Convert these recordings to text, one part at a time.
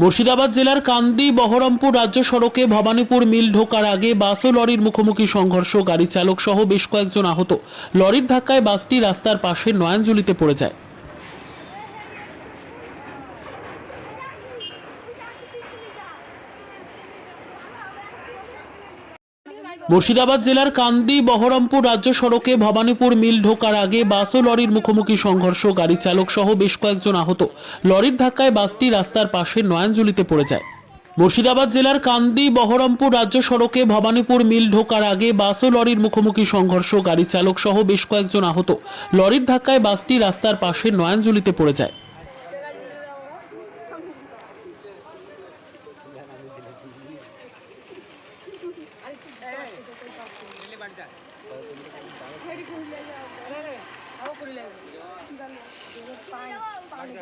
মুর্শিদাবাদ জেলার কান্দি বহরমপুর রাজ্য সড়কে ভবানীপুর মিল ঢোকার আগে বাস ও লরির মুখোমুখি সংঘর্ষ গাড়ি চালক সহ বেশ কয়েকজন আহত। লরির ধাক্কায় বাসটি রাস্তার পাশে নয়াঞ্জলিতে পড়ে যায়। মুর্শিদাবাদ জেলার কান্দি বহরমপুর রাজ্য সড়কে ভবানীপুর মিল ঢোকার আগে বাস ও লরির মুখোমুখি সংঘর্ষ, গাড়ি চালক সহ বেশ কয়েকজন আহত। লরির ধাক্কায় বাসটি রাস্তার পাশে নয়াঞ্জলিতে পড়ে যায়। মুর্শিদাবাদ জেলার কান্দি বহরমপুর রাজ্য সড়কে ভবানীপুর মিল ঢোকার আগে বাস ও লরির মুখোমুখি সংঘর্ষ, গাড়ি চালক সহ বেশ কয়েকজন আহত। লরির ধাক্কায় বাসটি রাস্তার পাশে নয়াঞ্জলিতে পড়ে যায়। পানি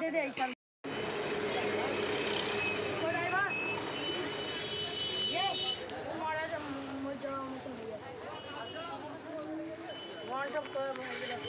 দে দে এইখান Masuk ke 了